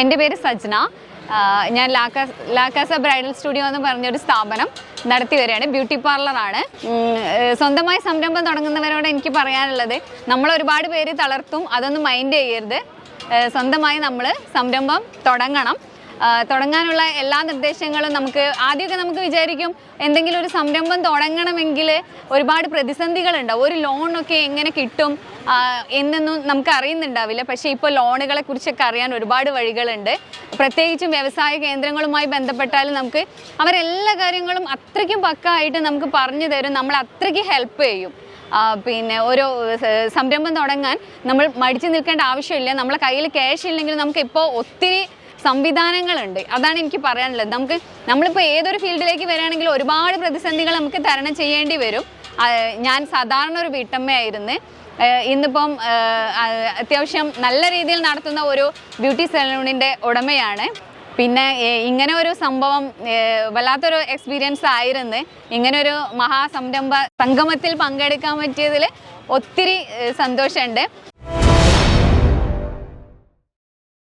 എന്റെ പേര് സജ്ന. ഞാൻ ലാക്കാസ് ലാക്കാസ ബ്രൈഡൽ സ്റ്റുഡിയോ എന്ന് പറഞ്ഞൊരു സ്ഥാപനം നടത്തി വരികയാണ്. ബ്യൂട്ടി പാർലറാണ് സ്വന്തമായി സംരംഭം തുടങ്ങുന്നവരോട് എനിക്ക് പറയാനുള്ളത് നമ്മൾ ഒരുപാട് പേര് തളർത്തും അതൊന്നും മൈൻഡ് ചെയ്യരുത്. സ്വന്തമായി നമ്മൾ സംരംഭം തുടങ്ങണം. തുടങ്ങാനുള്ള എല്ലാ നിർദ്ദേശങ്ങളും നമുക്ക് ആദ്യമൊക്കെ നമുക്ക് വിചാരിക്കും എന്തെങ്കിലും ഒരു സംരംഭം തുടങ്ങണമെങ്കിൽ ഒരുപാട് പ്രതിസന്ധികളുണ്ടാവും ഒരു ലോണൊക്കെ എങ്ങനെ കിട്ടും? എന്നൊന്നും നമുക്ക് അറിയുന്നുണ്ടാവില്ല. പക്ഷേ ഇപ്പോൾ ലോണുകളെ കുറിച്ചൊക്കെ അറിയാൻ ഒരുപാട് വഴികളുണ്ട്. പ്രത്യേകിച്ചും വ്യവസായ കേന്ദ്രങ്ങളുമായി ബന്ധപ്പെട്ടാൽ നമുക്ക് അവരെല്ലാ കാര്യങ്ങളും അത്രയ്ക്കും പക്കായിട്ട് നമുക്ക് പറഞ്ഞു തരും. നമ്മൾ അത്രയ്ക്ക് ഹെൽപ്പ് ചെയ്യും. പിന്നെ ഒരു സംരംഭം തുടങ്ങാൻ നമ്മൾ മടിച്ചു നിൽക്കേണ്ട ആവശ്യമില്ല. നമ്മളെ കയ്യിൽ ക്യാഷ് ഇല്ലെങ്കിലും നമുക്ക് ഇപ്പോൾ ഒത്തിരി സംവിധാനങ്ങളുണ്ട്. അതാണ് എനിക്ക് പറയാനുള്ളത്. നമുക്ക് നമ്മളിപ്പോൾ ഏതൊരു ഫീൽഡിലേക്ക് വരികയാണെങ്കിലും ഒരുപാട് പ്രതിസന്ധികൾ നമുക്ക് തരണം ചെയ്യേണ്ടി വരും. ഞാൻ സാധാരണ ഒരു വീട്ടമ്മയായിരുന്നു ഇന്നിപ്പം അത്യാവശ്യം നല്ല രീതിയിൽ നടത്തുന്ന ഒരു ബ്യൂട്ടി സലൂണിന്റെ ഉടമയാണ്. പിന്നെ ഇങ്ങനെ ഒരു സംഭവം വല്ലാത്തൊരു എക്സ്പീരിയൻസ് ആയിരുന്നു. ഇങ്ങനെ ഒരു മഹാസംരംഭ സംഗമത്തിൽ പങ്കെടുക്കാൻ പറ്റിയതിൽ ഒത്തിരി സന്തോഷമുണ്ട്.